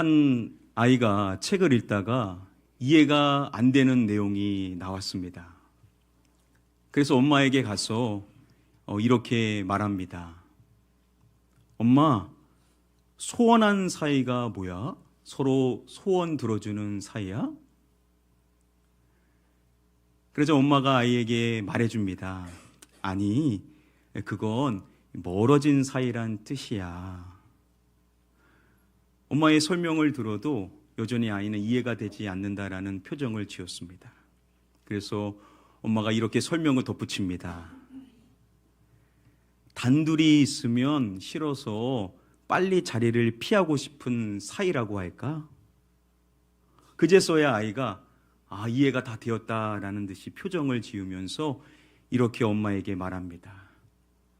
한 아이가 책을 읽다가 이해가 안 되는 내용이 나왔습니다. 그래서 엄마에게 가서 어, 이렇게 말합니다. 엄마, 소원한 사이가 뭐야? 서로 소원 들어주는 사이야? 그래서 엄마가 아이에게 말해줍니다. 아니, 그건 멀어진 사이란 뜻이야. 엄마의 설명을 들어도 여전히 아이는 이해가 되지 않는다라는 표정을 지었습니다. 그래서 엄마가 이렇게 설명을 덧붙입니다. 단둘이 있으면 싫어서 빨리 자리를 피하고 싶은 사이라고 할까? 그제서야 아이가 아, 이해가 다 되었다라는 듯이 표정을 지으면서 이렇게 엄마에게 말합니다.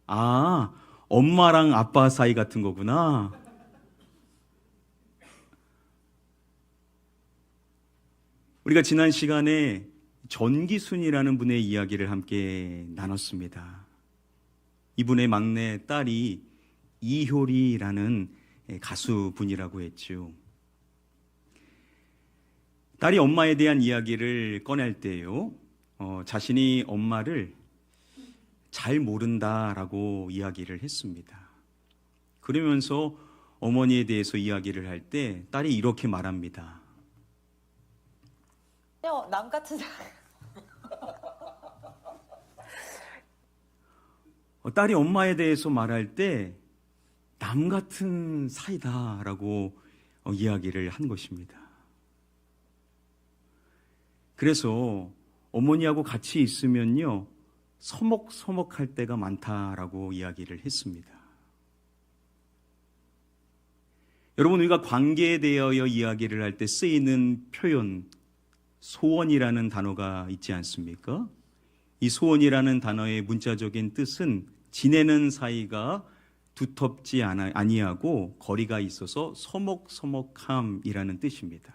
아, 엄마랑 아빠 사이 같은 거구나. 우리가 지난 시간에 전기순이라는 분의 이야기를 함께 나눴습니다. 이분의 막내 딸이 이효리라는 가수분이라고 했죠. 딸이 엄마에 대한 이야기를 꺼낼 때요, 어, 자신이 엄마를 잘 모른다라고 이야기를 했습니다. 그러면서 어머니에 대해서 이야기를 할 때 딸이 이렇게 말합니다. 어, 남 같은 사람. 어, 딸이 엄마에 대해서 말할 때 남 같은 사이다라고 어, 이야기를 한 것입니다. 그래서 어머니하고 같이 있으면요, 서먹서먹할 때가 많다라고 이야기를 했습니다. 여러분, 우리가 관계에 대하여 이야기를 할 때 쓰이는 표현, 소원이라는 단어가 있지 않습니까? 이 소원이라는 단어의 문자적인 뜻은 지내는 사이가 두텁지 아니하고 거리가 있어서 서먹서먹함이라는 뜻입니다.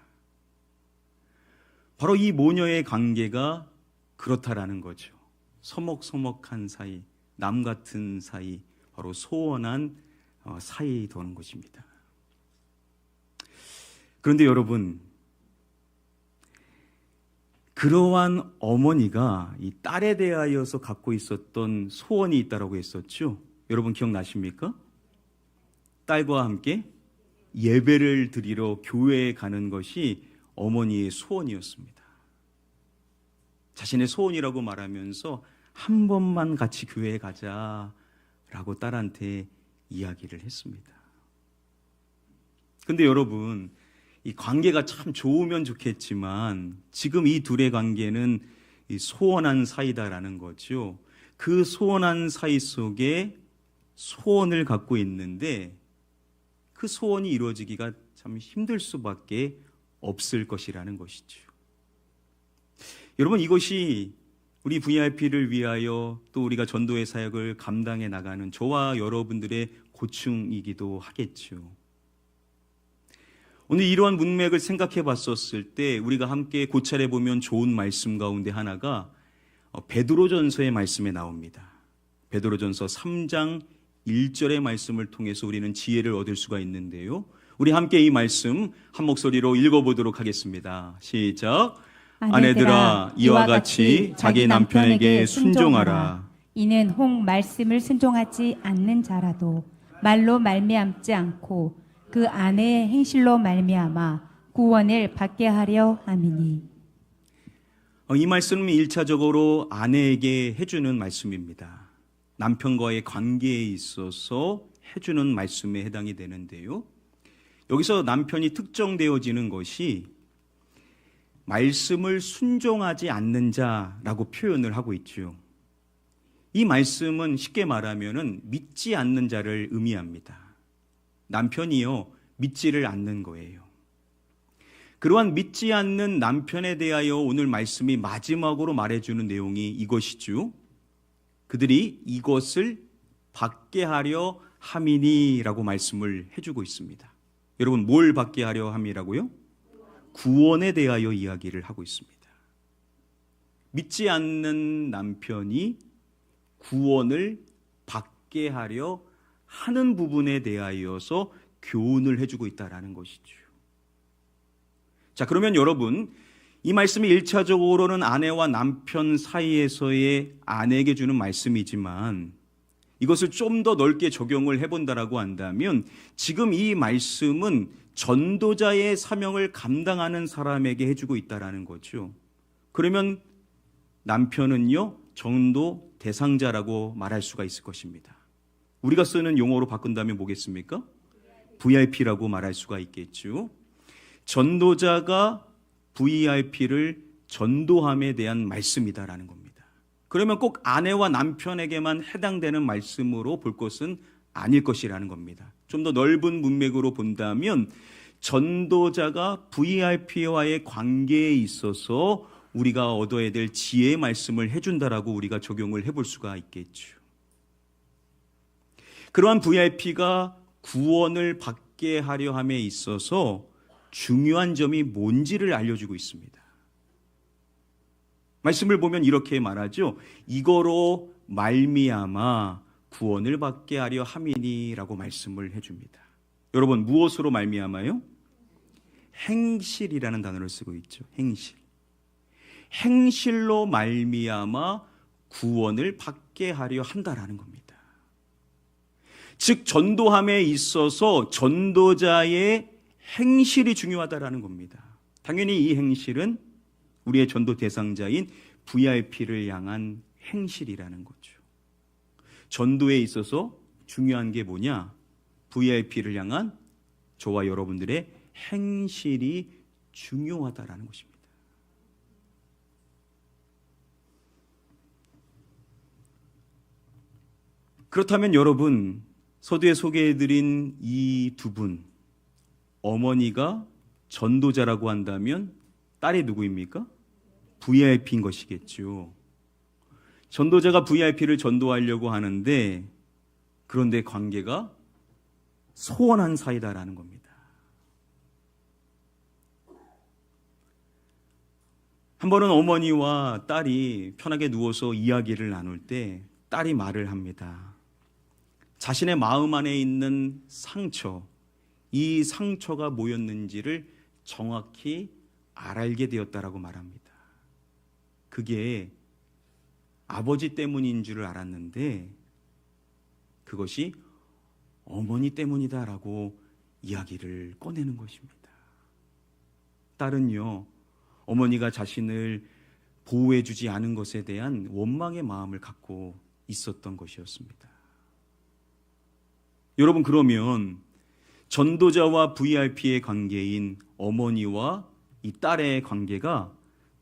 바로 이 모녀의 관계가 그렇다라는 거죠. 서먹서먹한 사이, 남 같은 사이, 바로 소원한 어, 사이 되는 것입니다. 그런데 여러분, 그러한 어머니가 이 딸에 대하여서 갖고 있었던 소원이 있다라고 했었죠. 여러분 기억나십니까? 딸과 함께 예배를 드리러 교회에 가는 것이 어머니의 소원이었습니다. 자신의 소원이라고 말하면서 한 번만 같이 교회에 가자라고 딸한테 이야기를 했습니다. 근데 여러분, 이 관계가 참 좋으면 좋겠지만 지금 이 둘의 관계는 이 소원한 사이다라는 거죠. 그 소원한 사이 속에 소원을 갖고 있는데 그 소원이 이루어지기가 참 힘들 수밖에 없을 것이라는 것이죠. 여러분 이것이 우리 VIP를 위하여 또 우리가 전도의 사역을 감당해 나가는 저와 여러분들의 고충이기도 하겠죠. 오늘 이러한 문맥을 생각해 봤었을 때 우리가 함께 고찰해 보면 좋은 말씀 가운데 하나가 어, 베드로전서의 말씀에 나옵니다. 베드로전서 3장 1절의 말씀을 통해서 우리는 지혜를 얻을 수가 있는데요. 우리 함께 이 말씀 한 목소리로 읽어보도록 하겠습니다. 시작. 아내들아 이와 같이 자기 남편에게 순종하라. 이는 혹 말씀을 순종하지 않는 자라도 말로 말미암지 않고 그 아내의 행실로 말미암아 구원을 받게 하려 함이니 어, 이 말씀은 일차적으로 아내에게 해주는 말씀입니다. 남편과의 관계에 있어서 해주는 말씀에 해당이 되는데요. 여기서 남편이 특정되어지는 것이 말씀을 순종하지 않는 자라고 표현을 하고 있죠. 이 말씀은 쉽게 말하면은 믿지 않는 자를 의미합니다. 남편이요, 믿지를 않는 거예요. 그러한 믿지 않는 남편에 대하여 오늘 말씀이 마지막으로 말해주는 내용이 이것이죠. 그들이 이것을 받게 하려 함이니라고 말씀을 해주고 있습니다. 여러분, 뭘 받게 하려 함이라고요? 구원에 대하여 이야기를 하고 있습니다. 믿지 않는 남편이 구원을 받게 하려 하는 부분에 대하여서 교훈을 해주고 있다라는 것이죠. 자, 그러면 여러분, 이 말씀이 일차적으로는 아내와 남편 사이에서의 아내에게 주는 말씀이지만 이것을 좀 더 넓게 적용을 해본다라고 한다면 지금 이 말씀은 전도자의 사명을 감당하는 사람에게 해주고 있다라는 거죠. 그러면 남편은요, 전도 대상자라고 말할 수가 있을 것입니다. 우리가 쓰는 용어로 바꾼다면 뭐겠습니까? VIP라고 말할 수가 있겠죠. 전도자가 VIP를 전도함에 대한 말씀이다라는 겁니다. 그러면 꼭 아내와 남편에게만 해당되는 말씀으로 볼 것은 아닐 것이라는 겁니다. 좀 더 넓은 문맥으로 본다면 전도자가 VIP와의 관계에 있어서 우리가 얻어야 될 지혜의 말씀을 해준다라고 우리가 적용을 해볼 수가 있겠죠. 그러한 VIP가 구원을 받게 하려 함에 있어서 중요한 점이 뭔지를 알려주고 있습니다. 말씀을 보면 이렇게 말하죠. 이거로 말미암아 구원을 받게 하려 함이니라고 말씀을 해줍니다. 여러분 무엇으로 말미암아요? 행실이라는 단어를 쓰고 있죠. 행실. 행실로 말미암아 구원을 받게 하려 한다라는 겁니다. 즉 전도함에 있어서 전도자의 행실이 중요하다라는 겁니다. 당연히 이 행실은 우리의 전도 대상자인 VIP를 향한 행실이라는 거죠. 전도에 있어서 중요한 게 뭐냐? VIP를 향한 저와 여러분들의 행실이 중요하다라는 것입니다. 그렇다면 여러분 서두에 소개해드린 이 두 분, 어머니가 전도자라고 한다면 딸이 누구입니까? VIP인 것이겠죠. 전도자가 VIP를 전도하려고 하는데 그런데 관계가 소원한 사이다라는 겁니다. 한 번은 어머니와 딸이 편하게 누워서 이야기를 나눌 때 딸이 말을 합니다. 자신의 마음 안에 있는 상처, 이 상처가 뭐였는지를 정확히 알게 되었다라고 말합니다. 그게 아버지 때문인 줄을 알았는데 그것이 어머니 때문이다라고 이야기를 꺼내는 것입니다. 딸은요, 어머니가 자신을 보호해주지 않은 것에 대한 원망의 마음을 갖고 있었던 것이었습니다. 여러분, 그러면 전도자와 VIP의 관계인 어머니와 이 딸의 관계가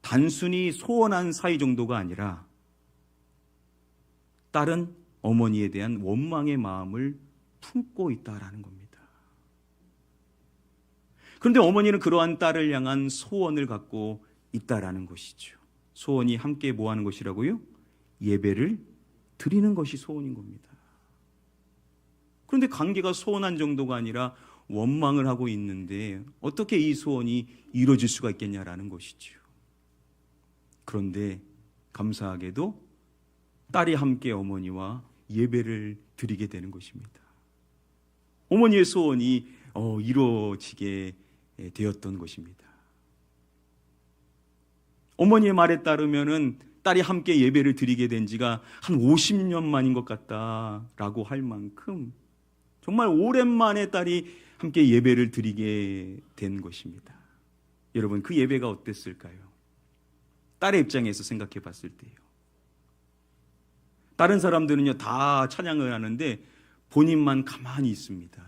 단순히 소원한 사이 정도가 아니라 딸은 어머니에 대한 원망의 마음을 품고 있다라는 겁니다. 그런데 어머니는 그러한 딸을 향한 소원을 갖고 있다라는 것이죠. 소원이 함께 뭐 하는 것이라고요? 예배를 드리는 것이 소원인 겁니다. 그런데 관계가 소원한 정도가 아니라 원망을 하고 있는데 어떻게 이 소원이 이루어질 수가 있겠냐라는 것이죠. 그런데 감사하게도 딸이 함께 어머니와 예배를 드리게 되는 것입니다. 어머니의 소원이 어, 이루어지게 되었던 것입니다. 어머니의 말에 따르면은 딸이 함께 예배를 드리게 된 지가 한 50년 만인 것 같다라고 할 만큼 정말 오랜만에 딸이 함께 예배를 드리게 된 것입니다. 여러분 그 예배가 어땠을까요? 딸의 입장에서 생각해 봤을 때요. 다른 사람들은요 다 찬양을 하는데 본인만 가만히 있습니다.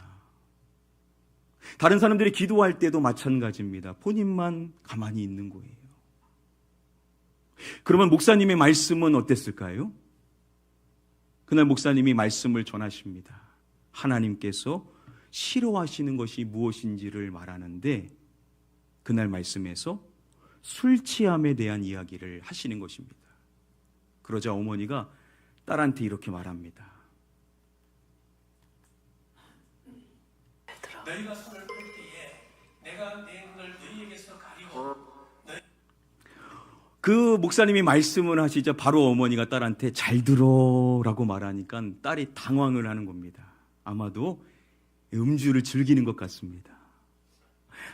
다른 사람들이 기도할 때도 마찬가지입니다. 본인만 가만히 있는 거예요. 그러면 목사님의 말씀은 어땠을까요? 그날 목사님이 말씀을 전하십니다. 하나님께서 싫어하시는 것이 무엇인지를 말하는데 그날 말씀에서 술 취함에 대한 이야기를 하시는 것입니다. 그러자 어머니가 딸한테 이렇게 말합니다. 너희가 손을 뺄 때에 내가 내 눈을 너희에게서 가리고 그 목사님이 말씀을 하시자 바로 어머니가 딸한테 잘 들어라고 말하니까 딸이 당황을 하는 겁니다. 아마도 음주를 즐기는 것 같습니다.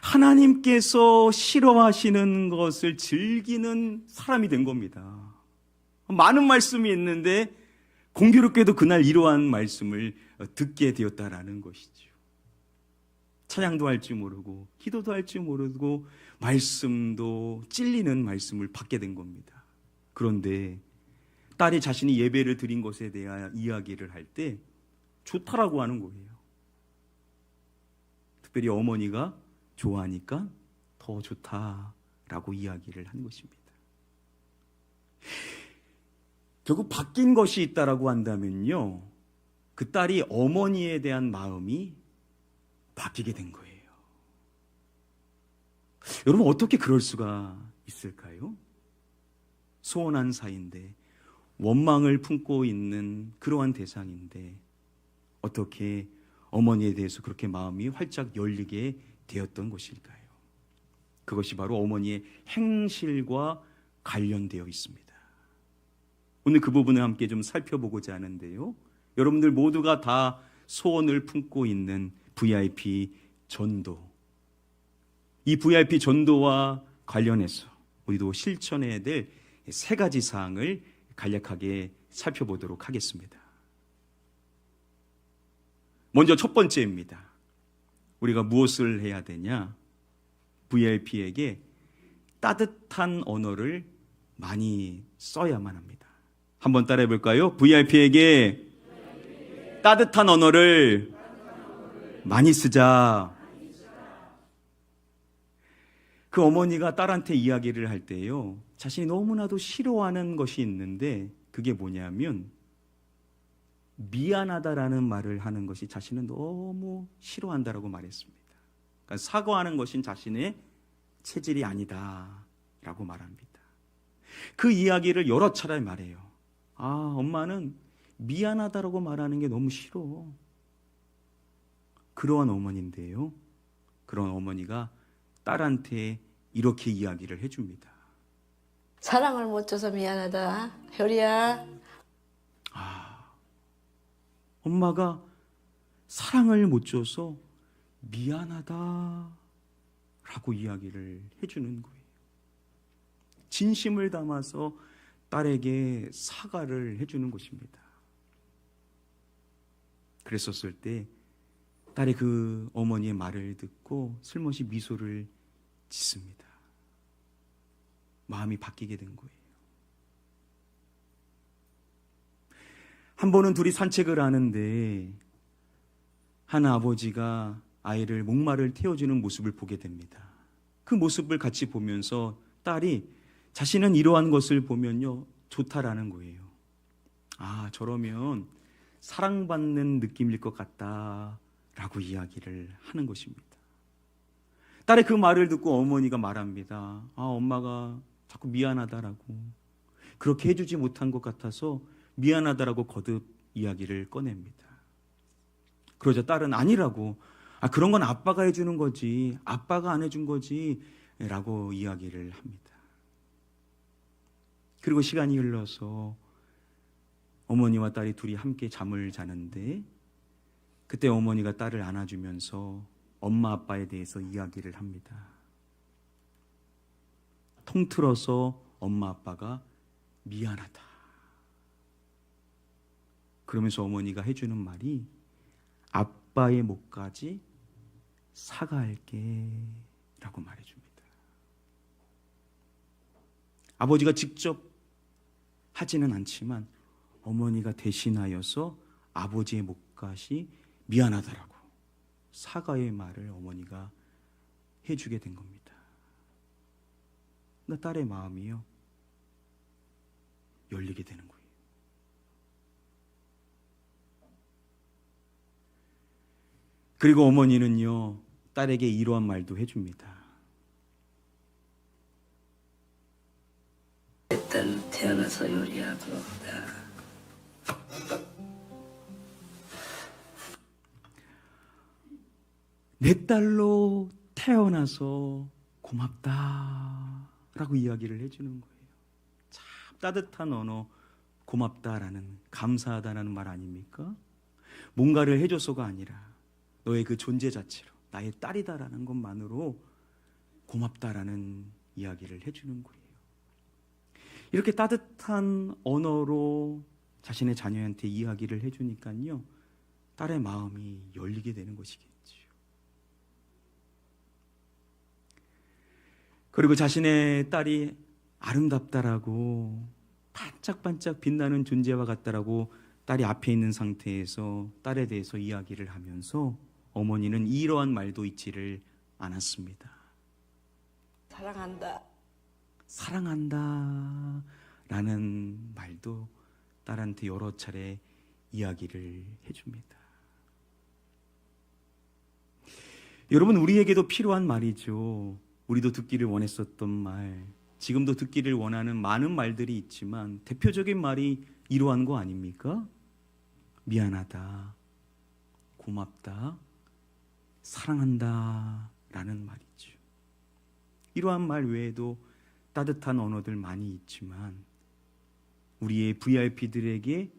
하나님께서 싫어하시는 것을 즐기는 사람이 된 겁니다. 많은 말씀이 있는데 공교롭게도 그날 이러한 말씀을 듣게 되었다라는 것이죠. 찬양도 할줄 모르고 기도도 할줄 모르고 말씀도 찔리는 말씀을 받게 된 겁니다. 그런데 딸이 자신이 예배를 드린 것에 대한 이야기를 할때 좋다라고 하는 거예요. 특별히 어머니가 좋아하니까 더 좋다라고 이야기를 한 것입니다. 결국 바뀐 것이 있다라고 한다면요. 그 딸이 어머니에 대한 마음이 바뀌게 된 거예요. 여러분 어떻게 그럴 수가 있을까요? 소원한 사이인데 원망을 품고 있는 그러한 대상인데 어떻게 어머니에 대해서 그렇게 마음이 활짝 열리게 되었던 것일까요? 그것이 바로 어머니의 행실과 관련되어 있습니다. 오늘 그 부분을 함께 좀 살펴보고자 하는데요. 여러분들 모두가 다 소원을 품고 있는 VIP 전도. 이 VIP 전도와 관련해서 우리도 실천해야 될 세 가지 사항을 간략하게 살펴보도록 하겠습니다. 먼저 첫 번째입니다. 우리가 무엇을 해야 되냐? VIP에게 따뜻한 언어를 많이 써야만 합니다. 한번 따라해 볼까요? VIP에게 따뜻한 언어를 많이 쓰자. 그 어머니가 딸한테 이야기를 할 때요. 자신이 너무나도 싫어하는 것이 있는데 그게 뭐냐면 미안하다라는 말을 하는 것이 자신은 너무 싫어한다라고 말했습니다. 그러니까 사과하는 것인 자신의 체질이 아니다라고 말합니다. 그 이야기를 여러 차례 말해요. 아, 엄마는 미안하다라고 말하는 게 너무 싫어. 그러한 어머니인데요. 그런 어머니가 딸한테 이렇게 이야기를 해줍니다. 사랑을 못 줘서 미안하다. 효리야. 엄마가 사랑을 못 줘서 미안하다라고 이야기를 해주는 거예요. 진심을 담아서 딸에게 사과를 해주는 것입니다. 그랬었을 때 딸이 그 어머니의 말을 듣고 슬며시 미소를 짓습니다. 마음이 바뀌게 된 거예요. 한 번은 둘이 산책을 하는데 한 아버지가 아이를 목마를 태워주는 모습을 보게 됩니다. 그 모습을 같이 보면서 딸이 자신은 이러한 것을 보면요 좋다라는 거예요. 아 저러면 사랑받는 느낌일 것 같다라고 이야기를 하는 것입니다. 딸의 그 말을 듣고 어머니가 말합니다. 아 엄마가 자꾸 미안하다라고 그렇게 해주지 못한 것 같아서 미안하다라고 거듭 이야기를 꺼냅니다. 그러자 딸은 아니라고. 아, 그런 건 아빠가 해주는 거지. 아빠가 안 해준 거지. 라고 이야기를 합니다. 그리고 시간이 흘러서 어머니와 딸이 둘이 함께 잠을 자는데 그때 어머니가 딸을 안아주면서 엄마 아빠에 대해서 이야기를 합니다. 통틀어서 엄마 아빠가 미안하다. 그러면서 어머니가 해주는 말이 아빠의 목까지 사과할게 라고 말해줍니다. 아버지가 직접 하지는 않지만 어머니가 대신하여서 아버지의 목까지 미안하다라고 사과의 말을 어머니가 해주게 된 겁니다. 나 딸의 마음이요 열리게 되는 거예요. 그리고 어머니는요, 딸에게 이러한 말도 해줍니다. 딸 태어나서 요리하고 다내 딸로 태어나서 고맙다라고 이야기를 해주는 거예요. 참 따뜻한 언어, 고맙다라는, 감사하다라는 말 아닙니까? 뭔가를 해줘서가 아니라 너의 그 존재 자체로 나의 딸이다라는 것만으로 고맙다라는 이야기를 해주는 거예요. 이렇게 따뜻한 언어로 자신의 자녀한테 이야기를 해주니까요, 딸의 마음이 열리게 되는 것이겠죠. 그리고 자신의 딸이 아름답다라고 반짝반짝 빛나는 존재와 같다라고 딸이 앞에 있는 상태에서 딸에 대해서 이야기를 하면서 어머니는 이러한 말도 잊지를 않았습니다. 사랑한다. 사랑한다 라는 말도 딸한테 여러 차례 이야기를 해줍니다. 여러분, 우리에게도 필요한 말이죠. 우리도 듣기를 원했었던 말, 지금도 듣기를 원하는 많은 말들이 있지만 대표적인 말이 이러한 거 아닙니까? 미안하다, 고맙다, 사랑한다 라는 말이죠. 이러한 말 외에도 따뜻한 언어들 많이 있지만 우리의 VIP들에게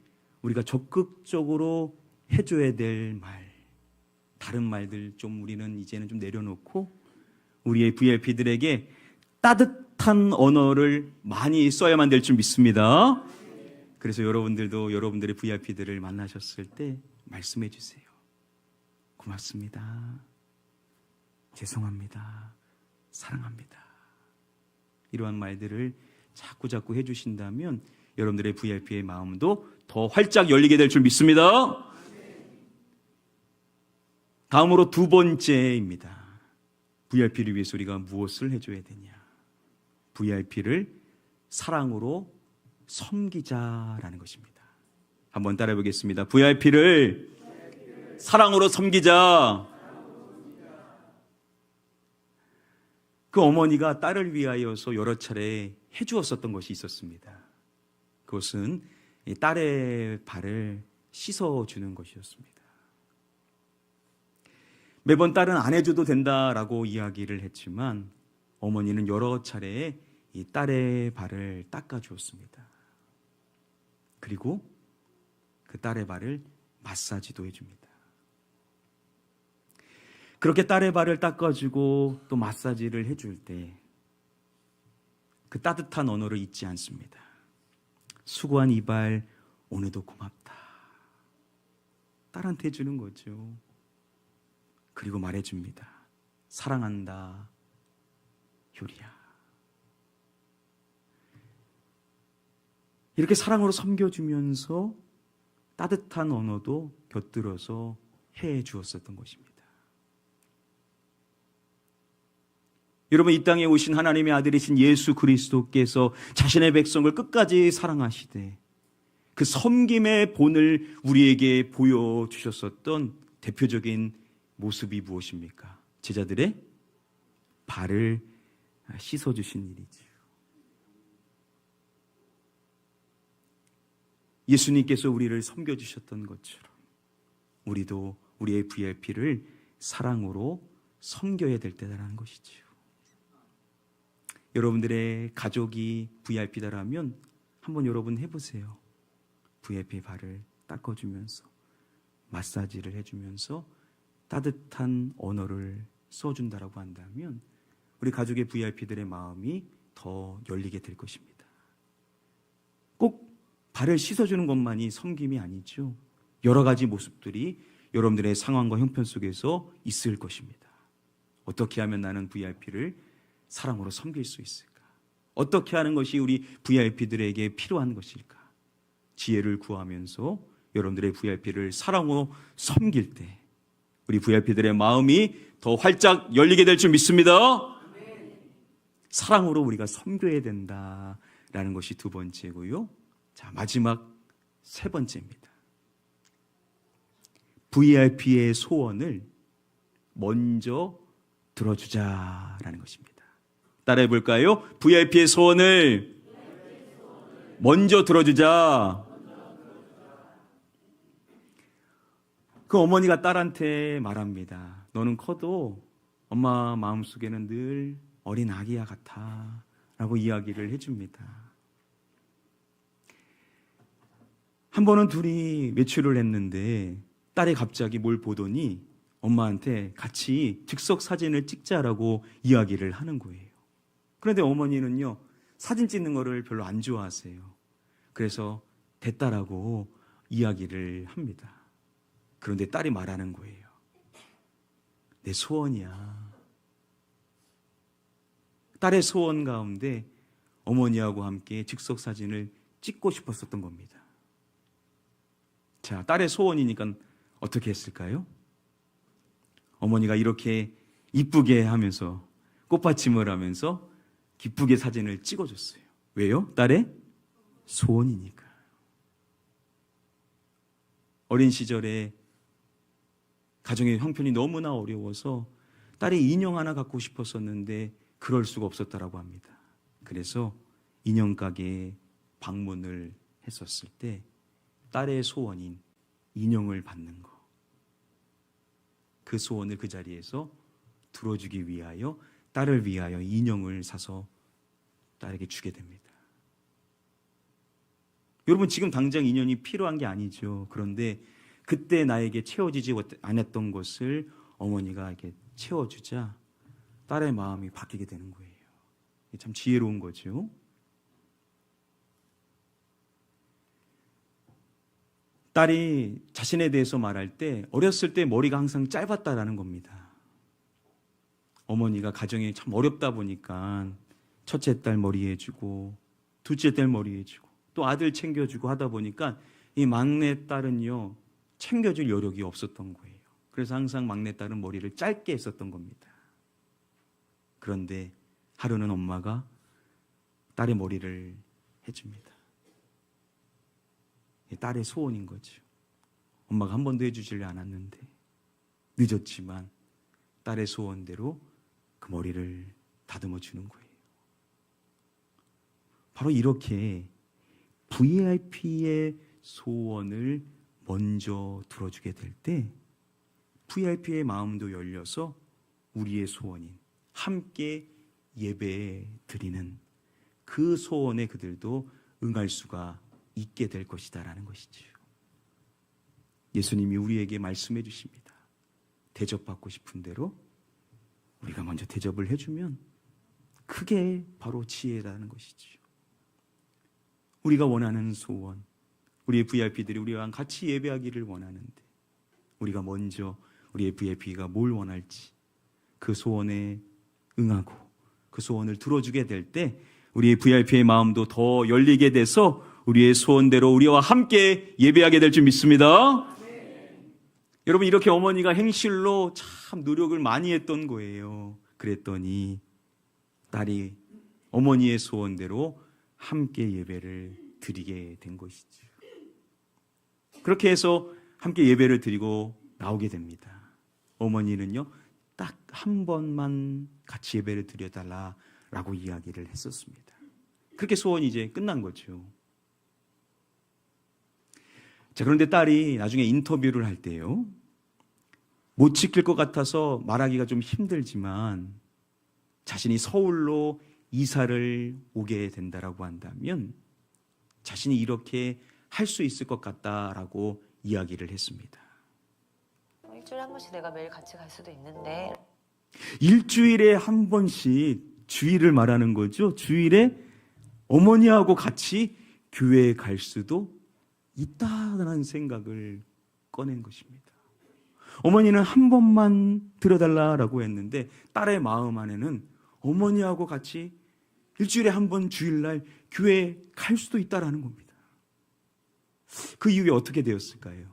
우리가 적극적으로 해줘야 될 말, 다른 말들 좀 우리는 이제는 좀 내려놓고 우리의 VIP들에게 따뜻한 언어를 많이 써야만 될 줄 믿습니다. 그래서 여러분들도 여러분들의 VIP들을 만나셨을 때 말씀해 주세요. 고맙습니다. 죄송합니다. 사랑합니다. 이러한 말들을 자꾸 자꾸 해주신다면 여러분들의 VIP의 마음도 더 활짝 열리게 될 줄 믿습니다. 다음으로 두 번째입니다. VIP를 위해서 우리가 무엇을 해줘야 되냐? VIP를 사랑으로 섬기자라는 것입니다. 한번 따라해 보겠습니다. VIP를 사랑으로 섬기자. 그 어머니가 딸을 위하여서 여러 차례 해주었었던 것이 있었습니다. 그것은 이 딸의 발을 씻어주는 것이었습니다. 매번 딸은 안 해줘도 된다라고 이야기를 했지만 어머니는 여러 차례 이 딸의 발을 닦아주었습니다. 그리고 그 딸의 발을 마사지도 해줍니다. 그렇게 딸의 발을 닦아주고 또 마사지를 해줄 때 그 따뜻한 언어를 잊지 않습니다. 수고한 이발 오늘도 고맙다. 딸한테 해주는 거죠. 그리고 말해줍니다. 사랑한다. 효리야. 이렇게 사랑으로 섬겨주면서 따뜻한 언어도 곁들여서 해 주었었던 것입니다. 여러분 이 땅에 오신 하나님의 아들이신 예수 그리스도께서 자신의 백성을 끝까지 사랑하시되 그 섬김의 본을 우리에게 보여 주셨었던 대표적인 모습이 무엇입니까? 제자들의 발을 씻어 주신 일이죠. 예수님께서 우리를 섬겨 주셨던 것처럼 우리도 우리의 VIP를 사랑으로 섬겨야 될 때라는 것이죠. 여러분들의 가족이 VIP다라면 한번 여러분 해보세요. VIP 발을 닦아주면서 마사지를 해주면서 따뜻한 언어를 써준다라고 한다면 우리 가족의 VIP들의 마음이 더 열리게 될 것입니다. 꼭 발을 씻어주는 것만이 섬김이 아니죠. 여러 가지 모습들이 여러분들의 상황과 형편 속에서 있을 것입니다. 어떻게 하면 나는 VIP를 사랑으로 섬길 수 있을까? 어떻게 하는 것이 우리 VIP들에게 필요한 것일까? 지혜를 구하면서 여러분들의 VIP를 사랑으로 섬길 때 우리 VIP들의 마음이 더 활짝 열리게 될 줄 믿습니다. 사랑으로 우리가 섬겨야 된다라는 것이 두 번째고요. 자, 마지막 세 번째입니다. VIP의 소원을 먼저 들어주자라는 것입니다. 따라해 볼까요? VIP의 소원을 먼저 들어주자. 그 어머니가 딸한테 말합니다. 너는 커도 엄마 마음속에는 늘 어린 아기야 같아. 라고 이야기를 해줍니다. 한 번은 둘이 외출을 했는데 딸이 갑자기 뭘 보더니 엄마한테 같이 즉석 사진을 찍자라고 이야기를 하는 거예요. 그런데 어머니는요, 사진 찍는 거를 별로 안 좋아하세요. 그래서 됐다라고 이야기를 합니다. 그런데 딸이 말하는 거예요. 내 소원이야. 딸의 소원 가운데 어머니하고 함께 즉석 사진을 찍고 싶었었던 겁니다. 자, 딸의 소원이니까 어떻게 했을까요? 어머니가 이렇게 이쁘게 하면서 꽃받침을 하면서 기쁘게 사진을 찍어줬어요. 왜요? 딸의 소원이니까. 어린 시절에 가정의 형편이 너무나 어려워서 딸이 인형 하나 갖고 싶었었는데 그럴 수가 없었다라고 합니다. 그래서 인형 가게에 방문을 했었을 때 딸의 소원인 인형을 받는 거. 그 소원을 그 자리에서 들어주기 위하여 딸을 위하여 인형을 사서 딸에게 주게 됩니다. 여러분 지금 당장 인연이 필요한 게 아니죠. 그런데 그때 나에게 채워지지 않았던 것을 어머니가 이렇게 채워주자 딸의 마음이 바뀌게 되는 거예요. 참 지혜로운 거죠. 딸이 자신에 대해서 말할 때 어렸을 때 머리가 항상 짧았다라는 겁니다. 어머니가 가정이 참 어렵다 보니까 첫째 딸 머리 해주고 둘째 딸 머리 해주고 또 아들 챙겨주고 하다 보니까 이 막내 딸은요 챙겨줄 여력이 없었던 거예요. 그래서 항상 막내 딸은 머리를 짧게 했었던 겁니다. 그런데 하루는 엄마가 딸의 머리를 해줍니다. 이 딸의 소원인 거죠. 엄마가 한 번도 해주질 않았는데 늦었지만 딸의 소원대로 그 머리를 다듬어 주는 거예요. 바로 이렇게 VIP의 소원을 먼저 들어주게 될 때 VIP의 마음도 열려서 우리의 소원인 함께 예배 드리는 그 소원에 그들도 응할 수가 있게 될 것이다라는 것이지요. 예수님이 우리에게 말씀해 주십니다. 대접받고 싶은 대로 먼저 대접을 해주면 그게 바로 지혜라는 것이지요. 우리가 원하는 소원, 우리의 VIP들이 우리와 같이 예배하기를 원하는데 우리가 먼저 우리의 VIP가 뭘 원할지 그 소원에 응하고 그 소원을 들어주게 될 때 우리의 VIP의 마음도 더 열리게 돼서 우리의 소원대로 우리와 함께 예배하게 될 줄 믿습니다. 여러분 이렇게 어머니가 행실로 참 노력을 많이 했던 거예요. 그랬더니 딸이 어머니의 소원대로 함께 예배를 드리게 된 것이죠. 그렇게 해서 함께 예배를 드리고 나오게 됩니다. 어머니는요, 딱 한 번만 같이 예배를 드려달라라고 이야기를 했었습니다. 그렇게 소원이 이제 끝난 거죠. 자, 그런데 딸이 나중에 인터뷰를 할 때요, 못 지킬 것 같아서 말하기가 좀 힘들지만 자신이 서울로 이사를 오게 된다라고 한다면 자신이 이렇게 할 수 있을 것 같다라고 이야기를 했습니다. 뭐 일주일에 한 번씩 내가 매일 같이 갈 수도 있는데 일주일에 한 번씩 주일을 말하는 거죠. 주일에 어머니하고 같이 교회에 갈 수도 있다라는 생각을 꺼낸 것입니다. 어머니는 한 번만 들어달라라고 했는데 딸의 마음 안에는 어머니하고 같이 일주일에 한 번 주일날 교회에 갈 수도 있다라는 겁니다. 그 이후에 어떻게 되었을까요?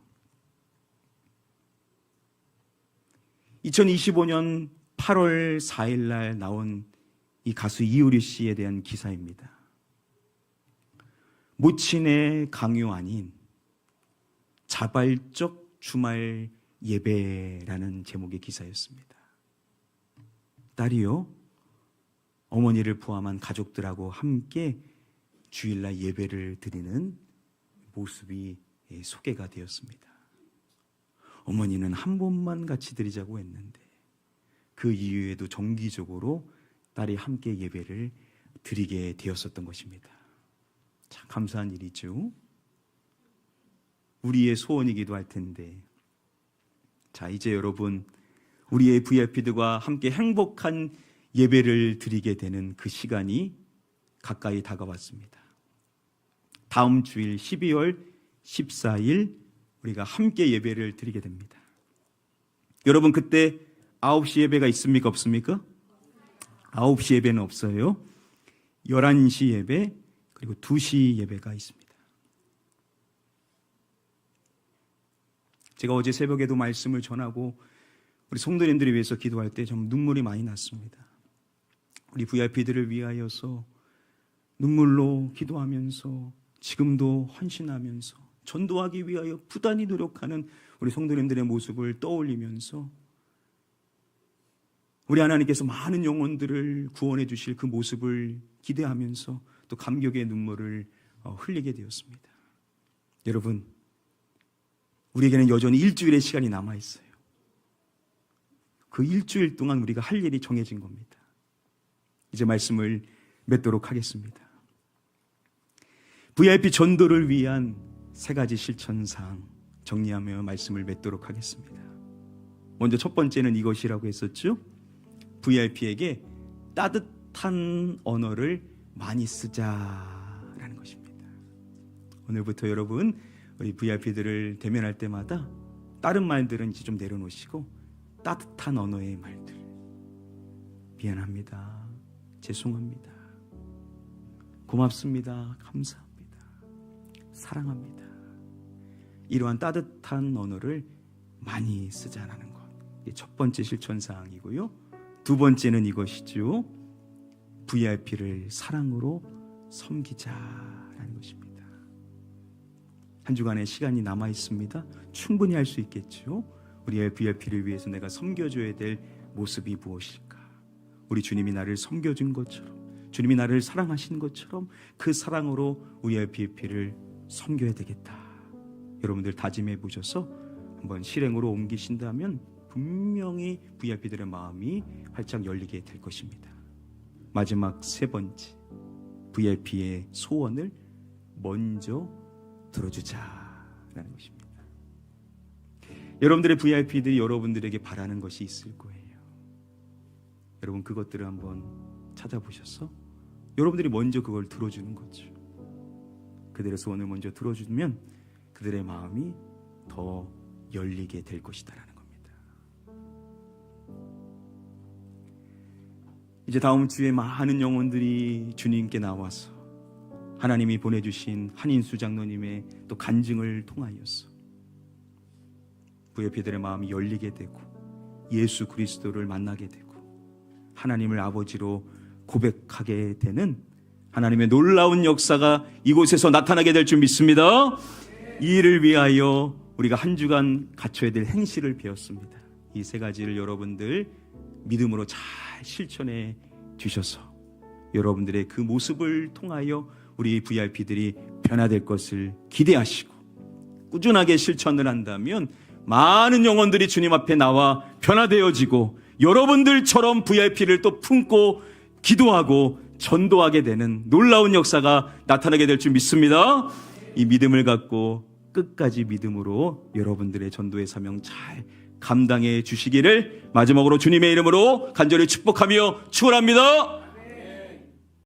2025년 8월 4일 날 나온 이 가수 이효리 씨에 대한 기사입니다. 모친의 강요 아닌 자발적 주말 예배라는 제목의 기사였습니다. 딸이요, 어머니를 포함한 가족들하고 함께 주일날 예배를 드리는 모습이 예, 소개가 되었습니다. 어머니는 한 번만 같이 드리자고 했는데 그 이후에도 정기적으로 딸이 함께 예배를 드리게 되었었던 것입니다. 참 감사한 일이죠. 우리의 소원이기도 할 텐데 자, 이제 여러분 우리의 VIP들과 함께 행복한 예배를 드리게 되는 그 시간이 가까이 다가왔습니다. 다음 주일 12월 14일 우리가 함께 예배를 드리게 됩니다. 여러분 그때 9시 예배가 있습니까 없습니까? 9시 예배는 없어요. 11시 예배 그리고 2시 예배가 있습니다. 제가 어제 새벽에도 말씀을 전하고 우리 성도님들을 위해서 기도할 때 좀 눈물이 많이 났습니다. 우리 VIP들을 위하여서 눈물로 기도하면서 지금도 헌신하면서 전도하기 위하여 부단히 노력하는 우리 성도님들의 모습을 떠올리면서 우리 하나님께서 많은 영혼들을 구원해 주실 그 모습을 기대하면서 또 감격의 눈물을 어, 흘리게 되었습니다. 여러분, 우리에게는 여전히 일주일의 시간이 남아 있어요. 그 일주일 동안 우리가 할 일이 정해진 겁니다. 이제 말씀을 맺도록 하겠습니다. VIP 전도를 위한 세 가지 실천 사항 정리하며 말씀을 맺도록 하겠습니다. 먼저 첫 번째는 이것이라고 했었죠. VIP에게 따뜻한 언어를 많이 쓰자라는 것입니다. 오늘부터 여러분 우리 VIP들을 대면할 때마다 다른 말들은 이제 좀 내려놓으시고 따뜻한 언어의 말들 미안합니다. 죄송합니다. 고맙습니다. 감사합니다. 사랑합니다. 이러한 따뜻한 언어를 많이 쓰자라는 것. 첫 번째 실천 사항이고요. 두 번째는 이것이죠. VIP를 사랑으로 것입니다. 한 주간의 시간이 남아 있습니다. 충분히 할 수 있겠죠. 우리의 VIP를 위해서 내가 섬겨줘야 될 모습이 무엇일까? 우리 주님이 나를 섬겨준 것처럼, 주님이 나를 사랑하신 것처럼 그 사랑으로 우리의 VIP를 섬겨야 되겠다. 여러분들 다짐해 보셔서 한번 실행으로 옮기신다면 분명히 VIP들의 마음이 활짝 열리게 될 것입니다. 마지막 세 번째, VIP의 소원을 먼저 들어주자라는 것입니다. 여러분들의 VIP들이 여러분들에게 바라는 것이 있을 거예요. 여러분 그것들을 한번 찾아보셔서 여러분들이 먼저 그걸 들어주는 거죠. 그들의 소원을 먼저 들어주면 그들의 마음이 더 열리게 될 것이다라는 겁니다. 이제 다음 주에 많은 영혼들이 주님께 나와서 하나님이 보내주신 한인수 장로님의 또 간증을 통하여서 부여피들의 마음이 열리게 되고 예수 그리스도를 만나게 되고 하나님을 아버지로 고백하게 되는 하나님의 놀라운 역사가 이곳에서 나타나게 될 줄 믿습니다. 이 일을 위하여 우리가 한 주간 갖춰야 될 행실을 배웠습니다. 이 세 가지를 여러분들 믿음으로 잘 실천해 주셔서 여러분들의 그 모습을 통하여 우리 VIP들이 변화될 것을 기대하시고 꾸준하게 실천을 한다면 많은 영혼들이 주님 앞에 나와 변화되어지고 여러분들처럼 VIP를 또 품고 기도하고 전도하게 되는 놀라운 역사가 나타나게 될 줄 믿습니다. 이 믿음을 갖고 끝까지 믿음으로 여러분들의 전도의 사명 잘 감당해 주시기를 마지막으로 주님의 이름으로 간절히 축복하며 축원합니다.